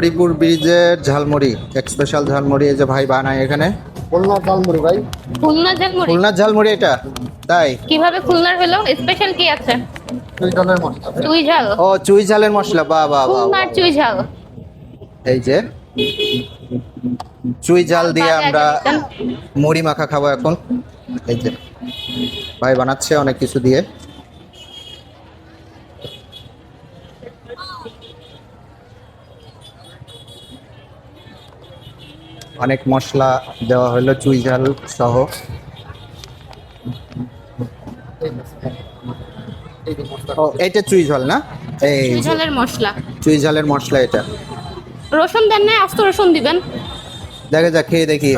হরিপুর ব্রিজের ঝালমুড়ি এক স্পেশাল ঝালমুড়ি এই যে ভাই বানায় এখানে। খুলনা জালমুড়ি ভাই। খুলনা ঝালমুড়ি? খুলনার ঝালমুড়ি এটা তাই? কীভাবে খুলনার হলো? স্পেশাল কি আছে? দুই জনের মশলা চুই ঝাল। ও চুই ঝালের মশলা বা বা বা খুলনার চুই ঝাল। এই যে চুই ঝাল দিয়ে আমরা মুড়ি মাখা খাব এখন। এই যে ভাই বানাচ্ছে অনেক কিছু দিয়ে। অনেক মশলা দেওয়া হলো চুই ঝাল সহ। এই যে ও এটা চুই ঝাল না? এই চুই ঝালের মশলা। চুই ঝালের মশলা এটা। রসুন দেন না আস্ত রসুন দিবেন। দেখা যাক খেয়ে দেখি।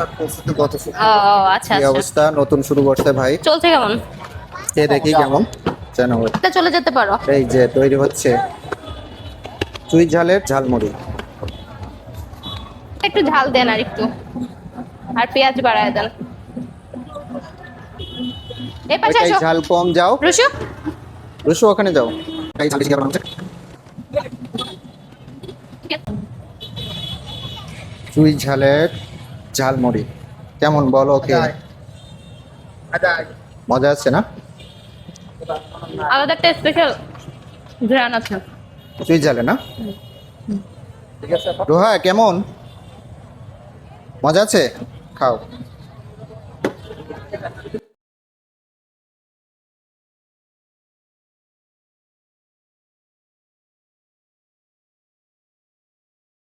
কত ও আচ্ছা কি আচ্ছা। অবস্থা? নতুন শুরু করছে ভাই। চলছে কেমন? খেয়ে দেখি কেমন। জানো চলে যেতে পারো। এই যে তৈরি হচ্ছে। চুই ঝালের ঝালমুড়ি। একটু ঝাল দেন আর একটু। আর পেঁয়াজ বাড়ায় দেন। এই পাশে আসো। ঝাল কম যাও। রসু রসু ওখানে যাও এই ঝাল বেশি খাবার হচ্ছে। চুই ঝালের ঝালমুড়ি কেমন বলো ওকে আচ্ছা মজা আছে না? আলাদা একটা স্পেশাল ঘ্রাণ আছে। চুই ঝালে না? ঠিক আছে। রোহা কেমন? মজা আছে? খাও।